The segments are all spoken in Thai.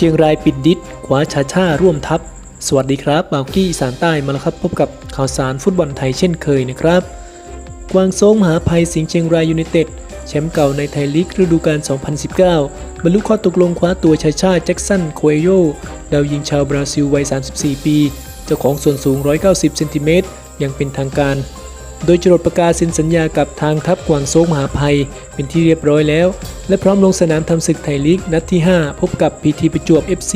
ชียงรายปิดดิษคว้าชาชาร่วมทัพ สวัสดีครับบาวกี้สานใต้มาแล้วครับ พบกับข่าวสารฟุตบอลไทยเช่นเคยนะครับ กวางโซงมหาภัยสิงห์เชียงรายยูไนเต็ดแชมป์เก่าในไทยลีกฤดูกาล 2019 บรรลุข้อตกลงคว้าตัวชาชาแจ็คสันโคเอโยดาวยิงชาวบราซิลวัย 34 ปี เจ้าของส่วนสูง 190 เซนติเมตรย่างเป็นทางการ โดยจรดประกาศเซ็นสัญญากับทางทัพกวางโซงมหาภัย เป็นที่เรียบร้อยแล้ว และพร้อมลงสนามทำศึกไทยลีกนัดที่ 5 พบกับพีทีประจวบ FC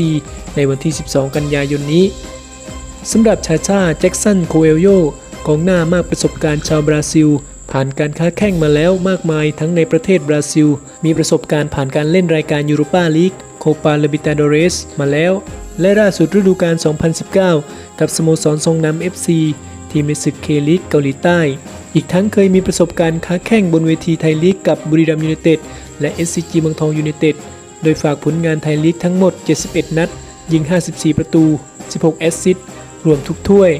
ในวันที่ 12 กันยายนนี้สำหรับชาชาแจ็คสันโคเอลโยกองหน้ามากประสบการณ์ชาวบราซิล ผ่านการค้าแข่งมาแล้วมากมายทั้งในประเทศบราซิล มีประสบการณ์ผ่านการเล่นรายการยูโรปาลีกโคปาเลบิตาโดเรสมาแล้ว และล่าสุดฤดูกาล 2019 กับสโมสรทรงนำ FC ทีมในศึกเคลีกเกาหลีใต้ อีกทั้งเคยมีประสบการณ์ค้าแข่งบนเวทีไทยลีกกับบุรีรัมย์ยูไนเต็ดและ SCG เมืองทองยูไนเต็ด โดยฝากผลงานไทยลีกทั้งหมด 71 นัด ยิง 54 ประตู 16 แอสซิสต์รวมทุกถ้วย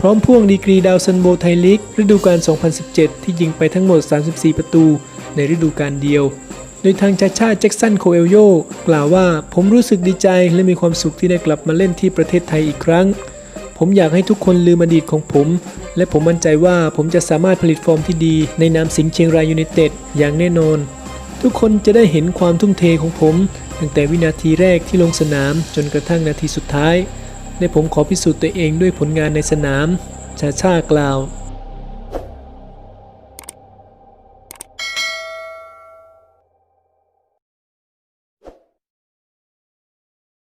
พร้อมพ่วงดีกรีดาวซันโบไทยลีกฤดูกาล 2017 ที่ยิงไปทั้งหมด 34 ประตู ในฤดูกาลเดียว โดยทางชาชาแจ็คสันโคเอลโยกล่าวว่าผมรู้สึกดีใจและมีความสุขที่ได้กลับมาเล่นที่ประเทศไทยอีกครั้ง ผมอยากให้ทุกคนลืมอดีตของผม และผมมั่นใจว่าผมจะสามารถผลิตฟอร์มที่ดีในนามสิงห์เชียงรายยูไนเต็ดอย่างแน่นอน ทุกคนจะได้เห็นความทุ่มเทของผม ตั้งแต่วินาทีแรกที่ลงสนามจนกระทั่งนาทีสุดท้าย และผมขอพิสูจน์ตัวเองด้วยผลงานในสนาม ชาชากล่าว